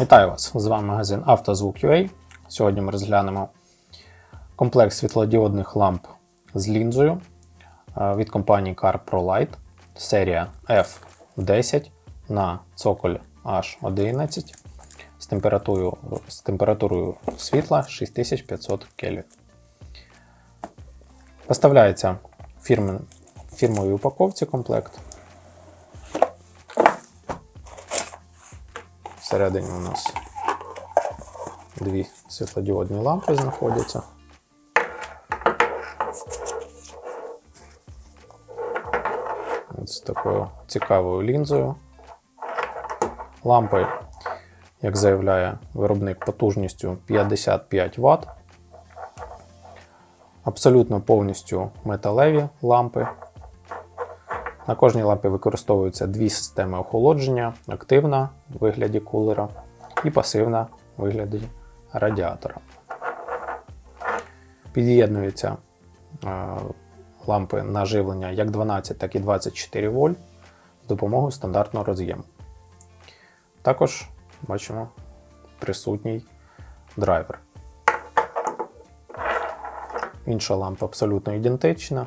Вітаю вас! З вами магазин «Автозвук.UA». Сьогодні ми розглянемо комплект світлодіодних ламп з лінзою е, від компанії Car Pro Light, серія F10 на цоколь H11 з температурою, з температурою світла 6500 Кельвін. Поставляється фірмовій упаковці комплект. Всередині у нас дві світлодіодні лампи знаходяться. З такою цікавою лінзою. Лампи, як заявляє виробник, потужністю 55 Вт. Абсолютно повністю металеві лампи. На кожній лампі використовуються дві системи охолодження: активна в вигляді кулера і пасивна в вигляді радіатора. Під'єднуються е, лампи на живлення як 12, так і 24 вольт з допомогою стандартного роз'єму. Також бачимо присутній драйвер. Інша лампа абсолютно ідентична.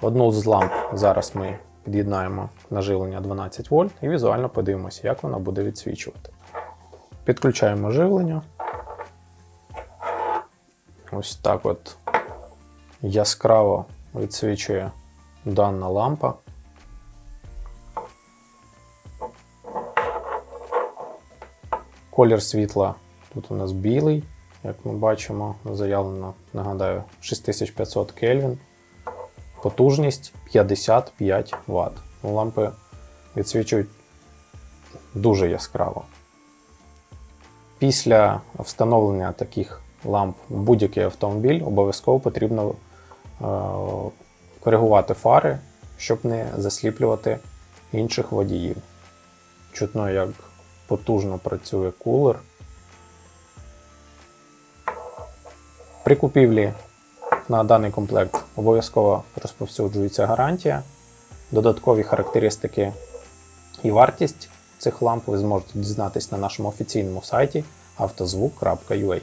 Одну з ламп зараз ми під'єднаємо на живлення 12 вольт і візуально подивимося, як вона буде відсвічувати. Підключаємо живлення. Ось так от яскраво відсвічує дана лампа. Колір світла тут у нас білий, як ми бачимо, заявлено, нагадаю, 6500 Кельвін. Потужність 55 Вт. Лампи відсвічують дуже яскраво. Після встановлення таких ламп в будь-який автомобіль обов'язково потрібно е, коригувати фари, щоб не засліплювати інших водіїв. Чутно, як потужно працює кулер. При купівлі на даний комплект обов'язково розповсюджується гарантія, додаткові характеристики і вартість цих ламп ви зможете дізнатись на нашому офіційному сайті автозвук.ua.